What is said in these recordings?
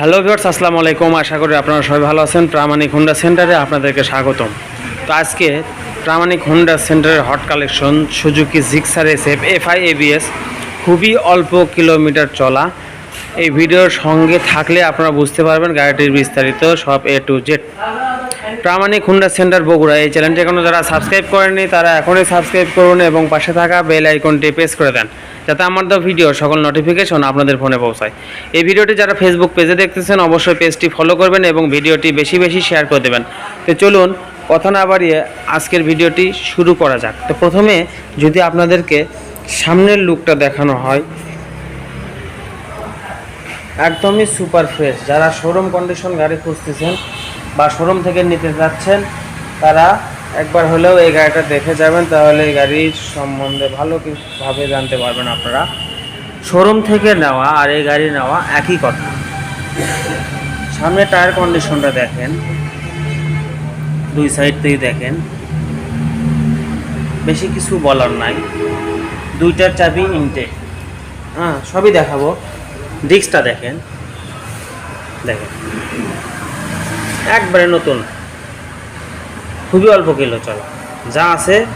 Hello viewers আসসালামু আলাইকুম আশা করি আপনারা সবাই ভালো আছেন। প্রামাণিক হুন্ডা সেন্টারে আপনাদেরকে স্বাগতম। তো আজকে প্রামাণিক হুন্ডা সেন্টারের hot collection Suzuki Gixxer S F FI ABS খুবই অল্প কিলোমিটার চলা। এই ভিডিওর সঙ্গে থাকলে আপনারা বুঝতে পারবেন গাড়িটির বিস্তারিত সব A to Z Pramanik Honda centre Bogura এই চ্যানেলটি এখনও যারা সাবস্ক্রাইব করেননি, তারা এখনই সাবস্ক্রাইব করুন এবং পাশে থাকা বেল আইকনটি প্রেস করে দেন। যাতে আমার দেওয়া ভিডিও সকল নোটিফিকেশন আপনাদের ফোনে পৌঁছায়। এই ভিডিওটি যারা ফেসবুক পেজে দেখতেছেন, অবশ্যই পেজটি ফলো করবেন এবং ভিডিওটি বেশি বেশি শেয়ার করে দেবেন। তো চলুন, কথা না বাড়িয়ে আজকের ভিডিওটি শুরু করা যাক। তো প্রথমে যদি আপনাদেরকে সামনের লুকটা দেখানো হয়, একদমই সুপার ফ্রেশ যারা শোরুম কন্ডিশন গাড়ি খুঁজতেছেন বা শোরুম থেকে নিতে যাচ্ছেন, তারা একবার হলেও এই গাড়িটা দেখে যাবেন, তাহলে এই গাড়ির সম্বন্ধে ভালো ভাবে জানতে পারবেন আপনারা। শোরুম থেকে নেওয়া আর এই গাড়ি নেওয়া একই কথা। সামনে টায়ার কন্ডিশনটা দেখেন। দুই সাইড থেকে দেখেন। বেশি কিছু বলার নাই। দুইটার চাবি ইনটেক হ্যাঁ সবই দেখাবো। ডিস্কটা দেখেন। দেখেন। একবারে নতুন। খুবই অল্প কিলো চলা। যা আছে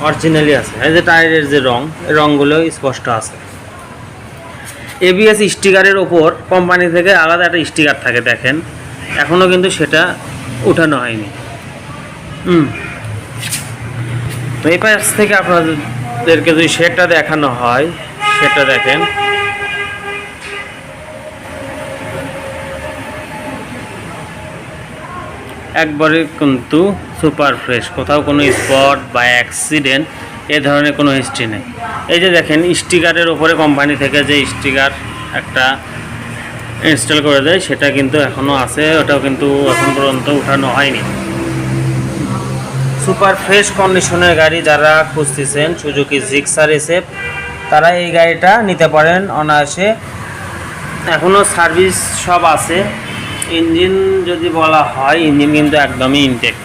অরিজিনালি আছে। এই যে টায়ারের যে রং রঙগুলো স্পষ্ট আছে। এবিএস স্টিকারের ওপর কোম্পানি থেকে আলাদা একটা স্টিকার থাকে, দেখেন। এখনও কিন্তু সেটা উঠানো হয়নি। হুম। এই পাশ থেকে আপনাদেরকে যদি সেটা দেখানো হয় সেটা দেখেন। একবারে কিন্তু সুপার ফ্রেশ, কোথাও কোনো স্পট বা অ্যাক্সিডেন্ট, এ ধরনের কোনো হিস্ট্রি নেই। এই যে দেখেন, স্টিকারের ওপরে কোম্পানি থেকে যে স্টিকার একটা ইনস্টল করে দেয়, সেটা কিন্তু এখনও আছে, ওটাও কিন্তু এখন পর্যন্ত উঠানো হয়নি। সুপার ফ্রেশ কন্ডিশনের গাড়ি যারা খুঁজতেছেন, সুজুকি জিক্সার, এসএফ, তারা এই গাড়িটা নিতে পারেন অনায়াসে। এখনও সার্ভিস সব আছে। ইঞ্জিন যদি বলা হয়, ইঞ্জিন কিন্তু একদমই ইনটেক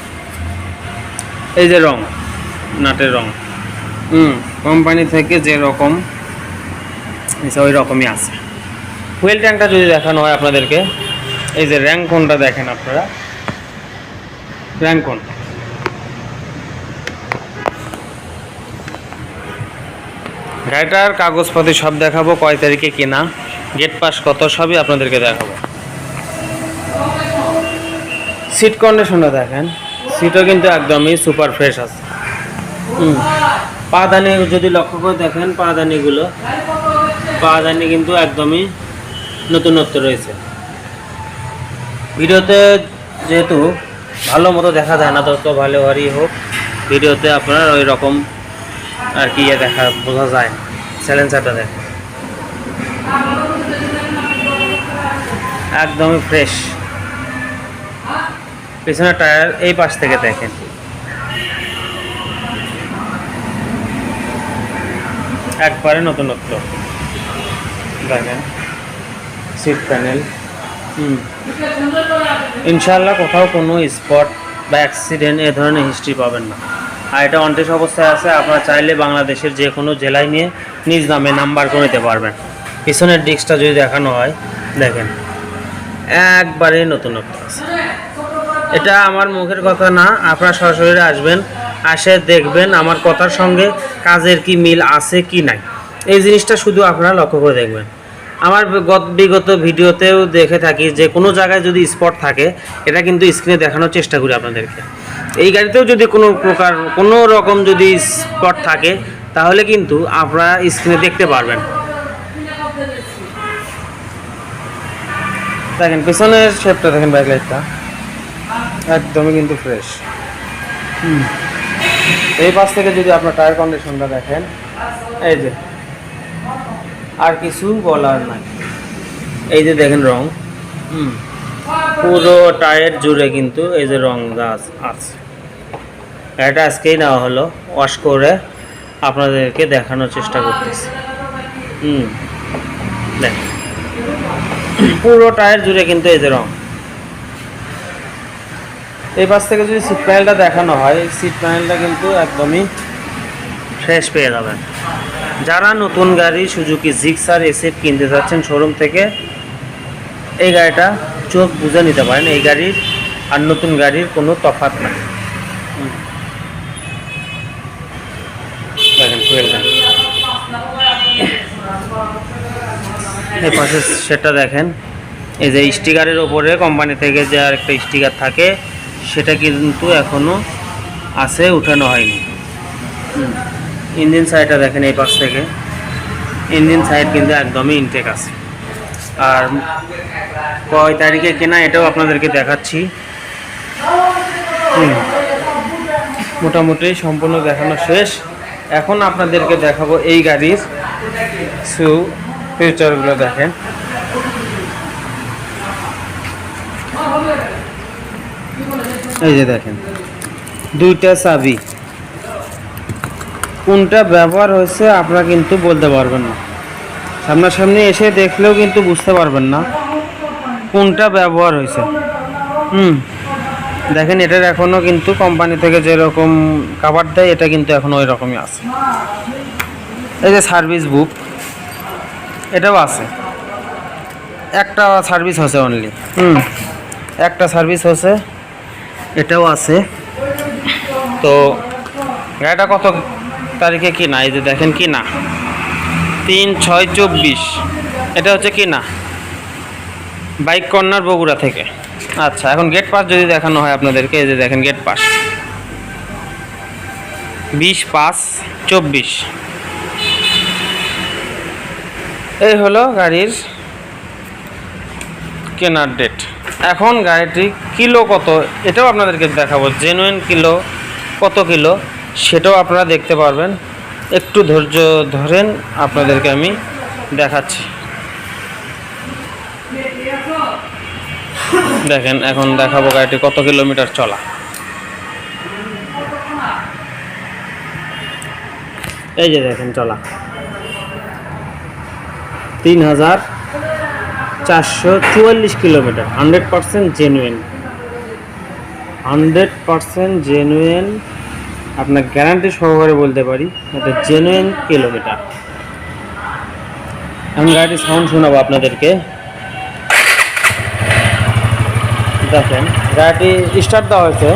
এই যে রং, নাটের রং। হুম কোম্পানি থেকে যে রকম ওই রকমই আছে। ফুয়েল ট্যাঙ্কটা যদি দেখানো হয় আপনাদেরকে, এই যে র্যাঙ্কনটা দেখেন আপনারা। র্যাঙ্কন। গাড়িটার কাগজপত্র সব দেখাবো, কয় তারিখে কিনা গেট পাস কত, সবই আপনাদেরকে দেখাবো। সিট কন্ডিশনটা দেখেন। সিটও কিন্তু একদমই সুপার ফ্রেশ আছে। পাদানি যদি লক্ষ্য করে দেখেন, পাদানিগুলো, পাদানি কিন্তু একদমই নতুনত্ব রয়েছে। ভিডিওতে যেহেতু ভালো মতো দেখা যায় না, তত ভালো হরই হোক, ভিডিওতে আপনার ওই রকম আর কি ইয়ে দেখা বোঝা যায় স্যালেন্সারটা দেখেন। একদমই ফ্রেশ পেছনের টায়ার এই পাশ থেকে দেখেন একবারে নতুনত্ব। দেখেন সিট প্যানেল ইনশাল্লাহ কোথাও কোনো স্পট বা অ্যাক্সিডেন্ট এ ধরনের হিস্ট্রি পাবেন না। আর এটা অন্টেস অবস্থায় আছে, আপনারা চাইলে বাংলাদেশের যে কোনো জেলায় নিয়ে নিজ নামে নাম্বার করে নিতে পারবেন। পিছনের ডিস্কটা যদি দেখানো হয়, দেখেন একবারে নতুনত্ব আছে। এটা আমার মুখের কথা না, আপনারা সরাসরি আসবেন, আসে দেখবেন আমার কথার সঙ্গে কাজের কি মিল আছে কি নাই। এই জিনিসটা শুধু আপনারা লক্ষ্য করে দেখবেন। আমার গত- বিগত ভিডিওতেও দেখে থাকি যে কোনো জায়গায় যদি স্পট থাকে, এটা কিন্তু স্ক্রিনে দেখানোর চেষ্টা করি আপনাদেরকে। এই গাড়িতেও যদি কোনো প্রকার, কোনো রকম যদি স্পট থাকে, তাহলে কিন্তু আপনারা স্ক্রিনে দেখতে পারবেন। দেখেন, পেছনের শেপটা দেখেন বাইক লাইটটা একদমই কিন্তু ফ্রেশ এই পাশ থেকে যদি আপনার টায়ার কন্ডিশনটা দেখেন, এই যে, আর কিছু বলার নাই। এই যে দেখেন রং পুরো টায়ার জুড়ে কিন্তু এই যে রং আছে। এটা আজকেই নেওয়া হলো ওয়াশ করে আপনাদেরকে দেখানোর চেষ্টা করতেছি। হুম দেখ পুরো টায়ার জুড়ে কিন্তু এই যে রং। এই পাশ থেকে যদি সিট প্যানেলটা দেখানো হয় সিট প্যানেলটা কিন্তু একদমই ফ্রেশ পেয়ে যাবেন। যারা নতুন গাড়ি সুজুকি জিক্সার এসএফ কিনতে যাচ্ছেন শোরুম থেকে, এই গাড়িটা চোখ বুঝে নিতে পারেন। এই গাড়ির আর নতুন গাড়ির কোনো তফাৎ নাই। এই পাশে সেটা দেখেন। এই যে স্টিকারের ওপরে কোম্পানি থেকে যে আর একটা স্টিকার থাকে সেটা কিন্তু এখনও আছে, উঠানো হয়নি। ইঞ্জিন সাইডটা দেখেন এই পাশ থেকে। ইঞ্জিন সাইড কিন্তু একদমই ইনটেক আছে। আর কয় তারিখে কেনা এটাও আপনাদেরকে দেখাচ্ছি। মোটামুটি সম্পূর্ণ দেখানো শেষ। এখন আপনাদেরকে দেখাবো এই গাড়ির, সু ফিউচারগুলো দেখেন। এই যে দেখেন, দুইটা চাবি। কোনটা ব্যবহার হয়েছে আপনারা কিন্তু বলতে পারবেন না। সামনাসামনি এসে দেখলেও কিন্তু বুঝতে পারবেন না কোনটা ব্যবহার হয়েছে। হুম, দেখেন এটার এখনও কিন্তু কোম্পানি থেকে যেরকম কাভার দেয়, এটা কিন্তু এখন ওই রকমই আছে। এই যে সার্ভিস বুক এটাও আছে। একটা সার্ভিস হচ্ছে অনলি হুম, একটা সার্ভিস হচ্ছে এটাও আছে। তো গাড়িটা কত তারিখে কি না এই যে দেখেন কি না তিন ছয় চব্বিশ। এটা হচ্ছে কি না বাইক কর্নার বগুড়া থেকে। আচ্ছা এখন গেট পাস যদি দেখানো হয় আপনাদেরকে, এই যে দেখেন গেট পাস বিশ, পাঁচ, চব্বিশ। এই হলো গাড়ির কেনার ডেট এখন গাড়িটি কিলো কত? এটাও আপনাদেরকে দেখাবো। জেনুইন কিলো, কত কিলো? সেটাও আপনারা দেখতে পারবেন। একটু ধৈর্য ধরেন, আপনাদেরকে আমি দেখাচ্ছি। দেখেন, এখন দেখাবো গাড়িটি কত কিলোমিটার চলা। এই যে দেখেন, চলা। তিন হাজার চারশো চুয়াল্লিশ kilometre. Hundred percent genuine hundred percent genuine আপনার গ্যারান্টি সহকারে বলতে পারি, এটা জেনুইন কিলোমিটার আমি গাড়ির সাউন্ড শোনাবো আপনাদেরকে। দেখেন, গাড়িটি স্টার্ট দেওয়া হয়েছে।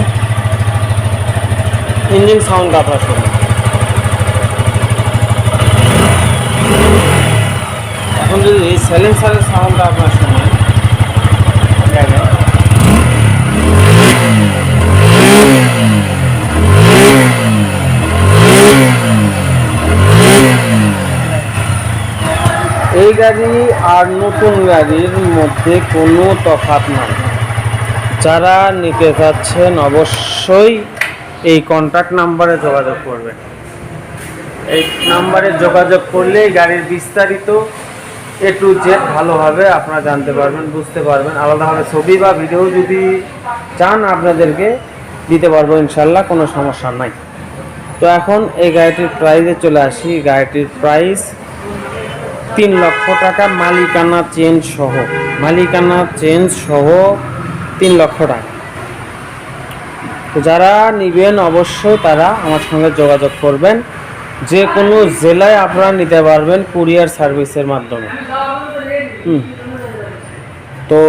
ইঞ্জিন সাউন্ড আপনার শুনুন এখন যদি সাইলেন্সারের সাউন্ডটা আপনার দেখেন এই গাড়ি আর নতুন গাড়ির মধ্যে কোনো তফাৎ নাই। যারা নিতে চাচ্ছেন অবশ্যই এই কন্ট্যাক্ট নাম্বারে যোগাযোগ করবেন। এই নাম্বারে যোগাযোগ করলে গাড়ির বিস্তারিত এ টু জেড ভালোভাবে আপনারা জানতে পারবেন, বুঝতে পারবেন। আলাদাভাবে ছবি বা ভিডিও যদি চান আপনাদেরকে দিতে পারব ইনশাল্লাহ কোনো সমস্যা নাই। তো এখন এই গাড়িটির প্রাইসে চলে আসি। গাড়িটির প্রাইস তিন লক্ষ টাকা, মালিকানা চেঞ্জ সহ। মালিকানা চেঞ্জ সহ তিন লক্ষ টাকা। তো যারা নিবেন, অবশ্যই তারা আমার সঙ্গে যোগাযোগ করবেন। যে কোনো জেলায় আপনারা নিতে পারবেন কুরিয়ার সার্ভিসের মাধ্যমে। তো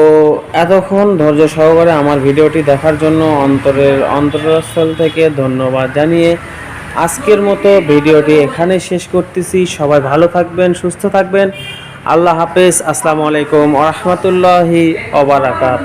এতক্ষণ ধৈর্য সহকারে আমার ভিডিওটি দেখার জন্য অন্তরের অন্তরস্থল থেকে ধন্যবাদ জানিয়ে আজকের মতো ভিডিওটি এখানে শেষ করতেছি। সবাই ভালো থাকবেন, সুস্থ থাকবেন। আল্লাহ হাফেজ। আসসালামু আলাইকুম রহমতুল্লাহি অবরাকাত